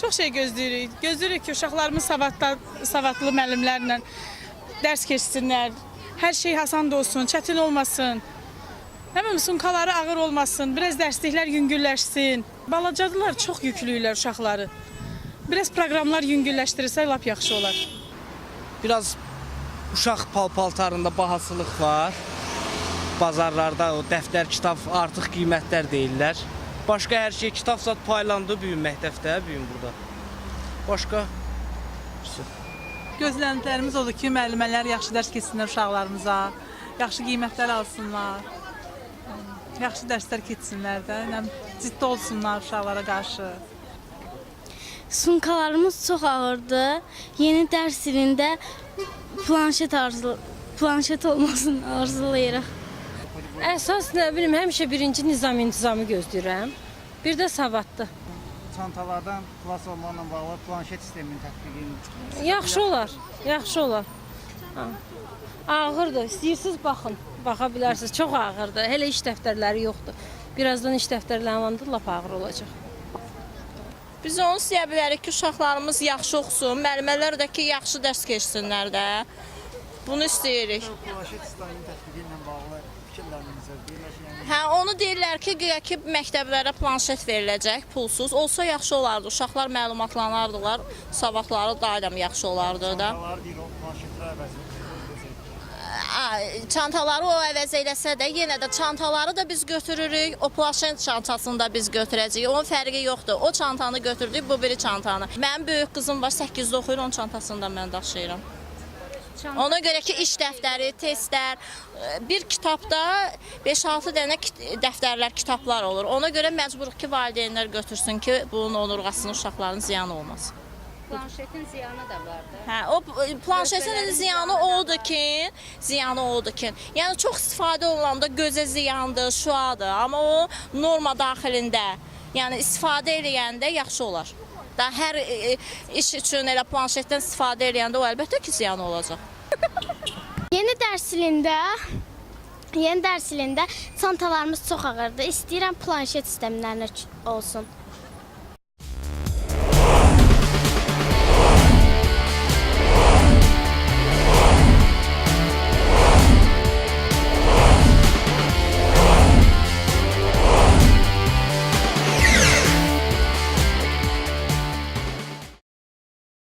Çox şey gözləyirik. Gözləyirik ki, uşaqlarımız savadlı, savadlı müəllimlərlə dərs keçsinlər. Hər şey asan olsun, çətin olmasın. Həmən sumkaları ağır olmasın, biraz dərsliklər yüngülləşsin. Balacadılar, çox yüklüyürlər uşaqları. Biraz proqramlar yüngülləşdirirsə lap yaxşı olar. Biraz uşaq pal-paltarında bahasılıq var. Bazarlarda o dəftər, kitab artıq qiymətlər deyirlər. Başqa hər şey kitab zat paylandı bu gün məktəbdə, bu gün burada. Başqa Gözləntilərimiz odur ki, müəllimələr yaxşı dərs keçsinlər uşaqlarımıza, yaxşı qiymətlər alsınlar, yaxşı dərslər keçsinlər də, ciddi olsunlar uşaqlara qarşı. Sumkalarımız çox ağırdı. Yeni dərs ilində planşet arzu planşet olmasını arzulayırıq. Əsas nə bilim, həmişə birinci nizam intizamı gözləyirəm. Bir də savadlı. çantalardan xilas olmaqla bağlı planşet sisteminin tətbiqini Yaxşı olar, yaxşı olar. Ha. Ağırdır. İstəyirsiniz baxın. Baxa bilərsiniz. Çox ağırdır. Hələ iş dəftərləri yoxdur. Birazdan iş dəftərləri alanda lap ağır olacaq. Biz onu istəyə bilərik ki, uşaqlarımız yaxşı oxusun, müəllimələr də ki, yaxşı dərs keçsinlər də. Bunu istəyirik. planşet sisteminin tətbiqi ilə bağlı. Hə, onu deyirlər ki, güya ki, məktəblərə planşet veriləcək, pulsuz. Olsa yaxşı olardı. Uşaqlar məlumatlanardılar, savadları dairəm yaxşı olardı da. Çantaları o əvəz eləsə də, yenə də çantaları da biz götürürük. O planşet çantasını da biz götürəcəyik. Onun fərqi yoxdur. O çantanı götürdük, bu biri çantanı. Mənim böyük qızım var, 8-də oxuyur, onun çantasını da mən daşıyıram. Ona görə ki, iş dəftəri, testlər, ə, bir kitabda 5-6 dənə dəftərlər, kitablar olur. Ona görə məcburuq ki, valideynlər götürsün ki, bunun onurğasının uşaqların ziyanı olmasın. Planşetin ziyanı da vardı. Hə, o planşetin ziyanı odur ki, ziyanı odur ki, yəni çox istifadə olunanda gözə ziyandır, şuadır, amma o norma daxilində, yəni istifadə eləyəndə yaxşı olar. Da hər e, e, iş üçün elə planşetdən istifadə eləyəndə o əlbəttə ki, ziyanı olacaq. Yeni dərs ilində Yeni dərs ilində çantalarımız çox ağırdı. İstəyirəm planşet sistemlərinə olsun.